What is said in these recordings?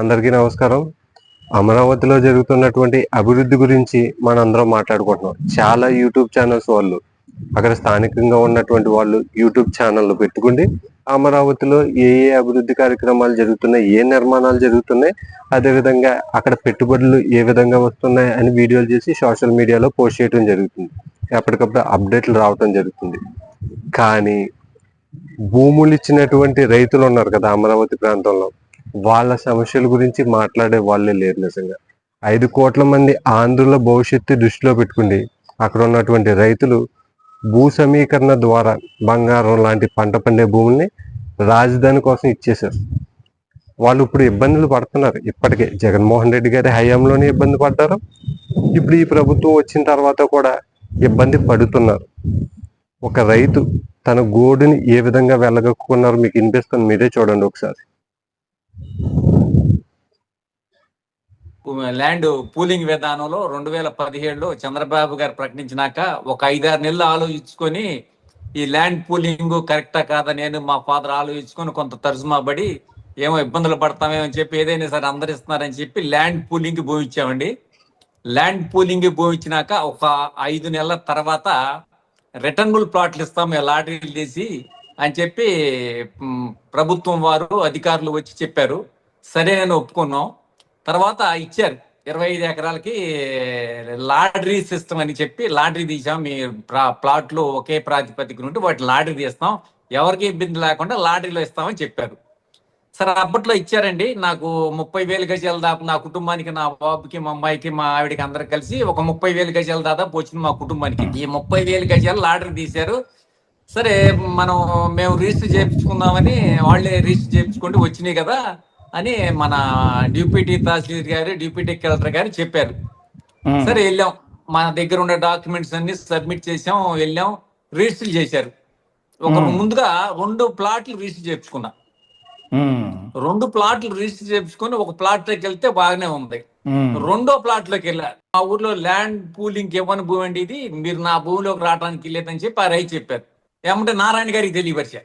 అందరికీ నమస్కారం. అమరావతిలో జరుగుతున్నటువంటి అభివృద్ధి గురించి మనందరం మాట్లాడుకుంటున్నాం. చాలా యూట్యూబ్ ఛానల్స్ వాళ్ళు అక్కడ స్థానికంగా ఉన్నటువంటి వాళ్ళు యూట్యూబ్ ఛానళ్ళు పెట్టుకుండి అమరావతిలో ఏ ఏ అభివృద్ధి కార్యక్రమాలు జరుగుతున్నాయి ఏ నిర్మాణాలు జరుగుతున్నాయి అదేవిధంగా అక్కడ పెట్టుబడులు ఏ విధంగా వస్తున్నాయి అని వీడియోలు చేసి సోషల్ మీడియాలో పోస్ట్ చేయడం జరుగుతుంది. ఎప్పటికప్పుడు అప్డేట్లు రావటం జరుగుతుంది. కానీ భూములు ఇచ్చినటువంటి రైతులు ఉన్నారు కదా అమరావతి ప్రాంతంలో వాళ్ళ సమస్యల గురించి మాట్లాడే వాళ్ళే లేరు నిజంగా. ఐదు కోట్ల మంది ఆంధ్రుల భవిష్యత్తు దృష్టిలో పెట్టుకుంది. అక్కడ ఉన్నటువంటి రైతులు భూ సమీకరణ ద్వారా బంగారం లాంటి పంట పండే భూముల్ని రాజధాని కోసం ఇచ్చేశారు. వాళ్ళు ఇప్పుడు ఇబ్బందులు పడుతున్నారు. ఇప్పటికే జగన్మోహన్ రెడ్డి గారి హయాంలోనే ఇబ్బంది పడ్డారు. ఇప్పుడు ఈ ప్రభుత్వం వచ్చిన తర్వాత కూడా ఇబ్బంది పడుతున్నారు. ఒక రైతు తన గోడుని ఏ విధంగా వెళ్ళగక్కున్నారు మీకు వినిపిస్తుంది. మీరే చూడండి ఒకసారి. ల్యాండ్ పూలింగ్ విధానంలో రెండు వేల పదిహేడులో చంద్రబాబు గారు ప్రకటించినాక ఒక ఐదారు నెలలు ఆలోచించుకొని ఈ ల్యాండ్ పూలింగ్ కరెక్టా కాదా నేను మా ఫాదర్ ఆలోచించుకొని కొంత తరుజుమా పడి ఏమో ఇబ్బందులు పడతామేమో అని చెప్పి ఏదైనా సరే అందరు ఇస్తున్నారని చెప్పి ల్యాండ్ పూలింగ్ భూమి ఇచ్చామండి. ల్యాండ్ పూలింగ్ భూమి ఇచ్చినాక ఒక ఐదు నెలల తర్వాత రిటర్నబుల్ ప్లాట్లు ఇస్తాం లాటరీలు చేసి అని చెప్పి ప్రభుత్వం వారు అధికారులు వచ్చి చెప్పారు. సరే నేను ఒప్పుకున్నాం. తర్వాత ఇచ్చారు. ఇరవై ఐదు ఎకరాలకి లాటరీ సిస్టమ్ అని చెప్పి లాటరీ తీసాం. మీ ప్లా- ప్లాట్లు ఒకే ప్రాతిపదిక నుండి వాటి లాటరీ తీస్తాం. ఎవరికి ఇబ్బంది లేకుండా లాటరీలో ఇస్తామని చెప్పారు. సరే అప్పట్లో ఇచ్చారండి. నాకు ముప్పై వేలు గజాల దాకా నా కుటుంబానికి నా బాబుకి మా అమ్మాయికి మా ఆవిడకి అందరికి కలిసి ఒక ముప్పై వేలు గజాల దాదాపు వచ్చింది మా కుటుంబానికి. ఈ ముప్పై వేలు గజాలు లాటరీ తీశారు. సరే మనం మేము రిజిస్టర్ చేయించుకుందామని వాళ్ళే రిజిస్టర్ చేయించుకుంటూ వచ్చినాయి కదా అని మన డిప్యూటీ తహసీల్దార్ గారు డిప్యూటీ కలెక్టర్ గారు చెప్పారు. సరే వెళ్ళాం. మన దగ్గర ఉన్న డాక్యుమెంట్స్ అన్ని సబ్మిట్ చేసాం వెళ్ళాం రిజిస్టర్ చేశారు. ఒక. ముందుగా రెండు ప్లాట్లు రిజిస్టర్ చేయించుకున్నా. రెండు ప్లాట్లు రిజిస్టర్ చేయించుకొని ఒక ప్లాట్లోకి వెళ్తే బాగానే ఉంది. రెండో ప్లాట్లోకి వెళ్ళా. మా ఊర్లో ల్యాండ్ పూలింగ్ ఇవ్వని భూమి అండి ఇది. మీరు నా భూమిలోకి రావడానికి లేదని చెప్పి ఆ రైతు చెప్పారు. ఏమంటే నారాయణ గారికి తెలియపరిచా.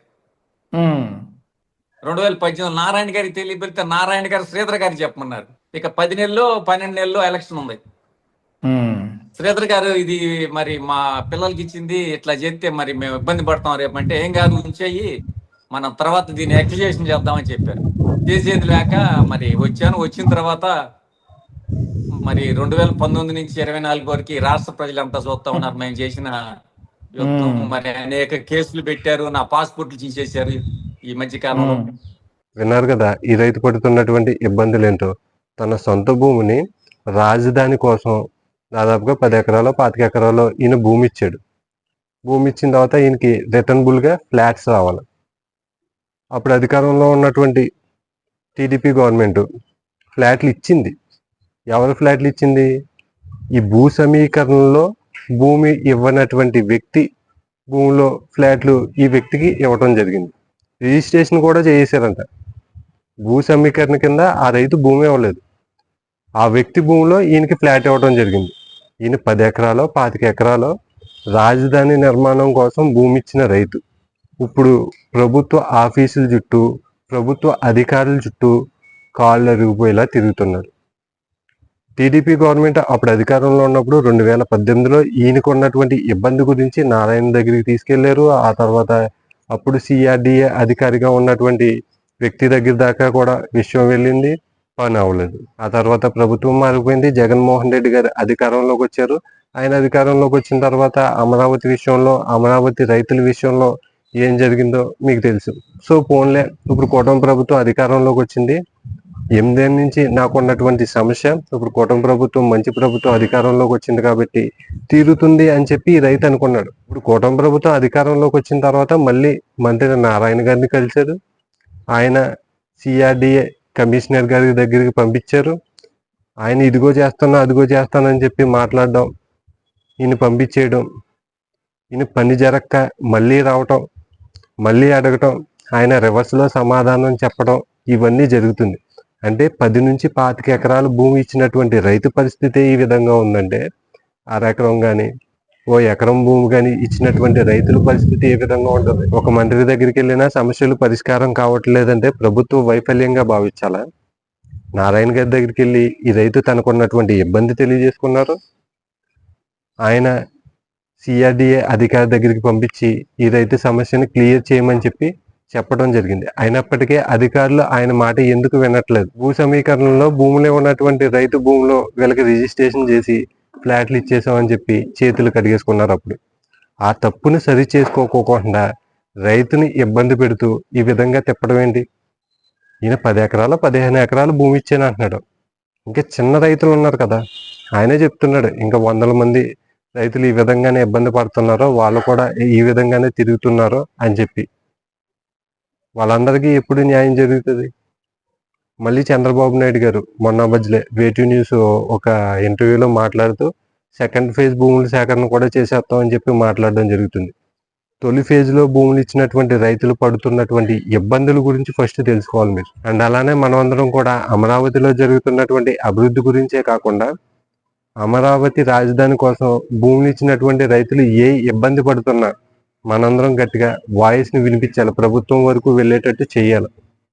రెండు వేల పద్దెనిమిది నారాయణ గారికి తెలియపెడితే నారాయణ గారు శ్రీధర్ గారికి చెప్పమన్నారు. ఇక పది నెలల్లో పన్నెండు నెలల్లో ఎలక్షన్ ఉంది. శ్రీధర్ గారు ఇది మరి మా పిల్లలకి ఇచ్చింది ఇట్లా చేస్తే మరి మేము ఇబ్బంది పడతాం రేపు అంటే ఏం కాదు ఉంచేయి మనం తర్వాత దీన్ని ఎక్స్ప్లేషన్ చేద్దామని చెప్పారు. చేసేది లేక మరి వచ్చాను వచ్చిన తర్వాత మరి రెండు వేల పంతొమ్మిది నుంచి ఇరవై నాలుగు వరకు రాష్ట్ర ప్రజలంతా చూస్తా ఉన్నారు మేము చేసిన యుద్ధం. మరి అనేక కేసులు పెట్టారు నా పాస్పోర్ట్లు తీసేశారు ఈ మధ్య కాలంలో. విన్నారు కదా ఈ రైతు పడుతున్నటువంటి ఇబ్బందులు ఏంటో తన సొంత భూమిని రాజధాని కోసం దాదాపుగా పది ఎకరాలు పాతిక ఎకరాలు ఈయన భూమి ఇచ్చాడు భూమి ఇచ్చిన తర్వాత ఈయనకి రిటర్నబుల్గా ఫ్లాట్స్ రావాలి. అప్పుడు అధికారంలో ఉన్నటువంటి టీడీపీ గవర్నమెంట్ ఫ్లాట్లు ఇచ్చింది. ఎవరు ఫ్లాట్లు ఇచ్చింది? ఈ భూ సమీకరణలో భూమి ఇవ్వనటువంటి వ్యక్తి భూమిలో ఫ్లాట్లు ఈ వ్యక్తికి ఇవ్వటం జరిగింది. రిజిస్ట్రేషన్ కూడా చేసేసారంట భూ సమీకరణ కింద ఆ రైతు భూమి ఇవ్వలేదు. ఆ వ్యక్తి భూమిలో ఈయనకి ఫ్లాట్ ఇవ్వడం జరిగింది. ఈయన పది ఎకరాలో పాతిక ఎకరాలో రాజధాని నిర్మాణం కోసం భూమి ఇచ్చిన రైతు. ఇప్పుడు ప్రభుత్వ ఆఫీసుల చుట్టూ ప్రభుత్వ అధికారుల చుట్టూ కాళ్ళు అరిగిపోయేలా తిరుగుతున్నారు టీడీపీ గవర్నమెంట్ అప్పుడు అధికారంలో ఉన్నప్పుడు రెండు వేల పద్దెనిమిదిలో ఈయనకు ఉన్నటువంటి ఇబ్బంది గురించి నారాయణ దగ్గరికి తీసుకెళ్ళారు. ఆ తర్వాత అప్పుడు సిఆర్డిఏ అధికారిగా ఉన్నటువంటి వ్యక్తి దగ్గర దాకా కూడా విషయం వెళ్ళింది పని అవ్వలేదు. ఆ తర్వాత ప్రభుత్వం మారిపోయింది జగన్మోహన్ రెడ్డి గారు అధికారంలోకి వచ్చారు. ఆయన అధికారంలోకి వచ్చిన తర్వాత అమరావతి విషయంలో అమరావతి రైతుల విషయంలో ఏం జరిగిందో మీకు తెలుసు. సో పోన్లే ఇప్పుడు కూటమి ప్రభుత్వం అధికారంలోకి వచ్చింది. ఎనిమిదేళ్ళ నుంచి నాకు ఉన్నటువంటి సమస్య ఇప్పుడు కూటమి ప్రభుత్వం మంచి ప్రభుత్వం అధికారంలోకి వచ్చింది కాబట్టి తీరుతుంది అని చెప్పి రైతు అనుకున్నాడు. ఇప్పుడు కూటమి ప్రభుత్వం అధికారంలోకి వచ్చిన తర్వాత మళ్ళీ మంత్రి నారాయణ గారిని కలిశారు. ఆయన సిఆర్డిఏ కమిషనర్ గారి దగ్గరికి పంపించారు. ఆయన ఇదిగో చేస్తాను అదిగో చేస్తానని చెప్పి మాట్లాడడం ఈయన పంపించేయడం ఈయన పని జరక్క మళ్ళీ రావటం మళ్ళీ అడగటం ఆయన రివర్స్లో సమాధానం చెప్పడం ఇవన్నీ జరుగుతుంది. అంటే పది నుంచి పాతిక ఎకరాలు భూమి ఇచ్చినటువంటి రైతు పరిస్థితి ఈ విధంగా ఉందంటే అరెకరం కానీ ఓ ఎకరం భూమి కానీ ఇచ్చినటువంటి రైతుల పరిస్థితి ఏ విధంగా ఉంటుంది? ఒక మంత్రి దగ్గరికి వెళ్ళినా సమస్యలు పరిష్కారం కావట్లేదంటే ప్రభుత్వ వైఫల్యంగా భావించాలా? నారాయణ గారి దగ్గరికి వెళ్ళి ఈ రైతు తనకున్నటువంటి ఇబ్బంది తెలియజేసుకున్నారు. ఆయన సిఆర్డిఏ అధికారి దగ్గరికి పంపించి ఈ రైతు సమస్యను క్లియర్ చేయమని చెప్పి చెప్పడం జరిగింది. అయినప్పటికీ అధికారులు ఆయన మాట ఎందుకు వినట్లేదు? భూ సమీకరణలో భూమిలో ఉన్నటువంటి రైతు భూమిలో వీళ్ళకి రిజిస్ట్రేషన్ చేసి ఫ్లాట్లు ఇచ్చేసామని చెప్పి చేతులు కడిగేసుకున్నారు అప్పుడు. ఆ తప్పుని సరి చేసుకోకోకుండా రైతుని ఇబ్బంది పెడుతూ ఈ విధంగా తిప్పడం ఏంటి? ఈయన పది ఎకరాల పదిహేను ఎకరాలు భూమి ఇచ్చాను అంటున్నాడు. ఇంకా చిన్న రైతులు ఉన్నారు కదా? ఆయనే చెప్తున్నాడు. ఇంకా వందల మంది రైతులు ఈ విధంగానే ఇబ్బంది పడుతున్నారో వాళ్ళు కూడా ఈ విధంగానే తిరుగుతున్నారో అని చెప్పి. వాళ్ళందరికీ ఎప్పుడు న్యాయం జరుగుతుంది? మళ్ళీ చంద్రబాబు నాయుడు గారు మొన్న మధ్యలో వేటి న్యూస్ ఒక ఇంటర్వ్యూలో మాట్లాడుతూ సెకండ్ ఫేజ్ భూముల సేకరణ కూడా చేసేస్తాం అని చెప్పి మాట్లాడడం జరుగుతుంది. తొలి ఫేజ్లో భూములు ఇచ్చినటువంటి రైతులు పడుతున్నటువంటి ఇబ్బందుల గురించి ఫస్ట్ తెలుసుకోవాలి మీరు. అండ్ అలానే మనమందరం కూడా అమరావతిలో జరుగుతున్నటువంటి అభివృద్ధి గురించే కాకుండా అమరావతి రాజధాని కోసం భూములు ఇచ్చినటువంటి రైతులు ఏ ఇబ్బంది పడుతున్నారు మనందరం గట్టిగా వాయిస్ని వినిపించాలి. ప్రభుత్వం వరకు వెళ్ళేటట్టు చేయాలి.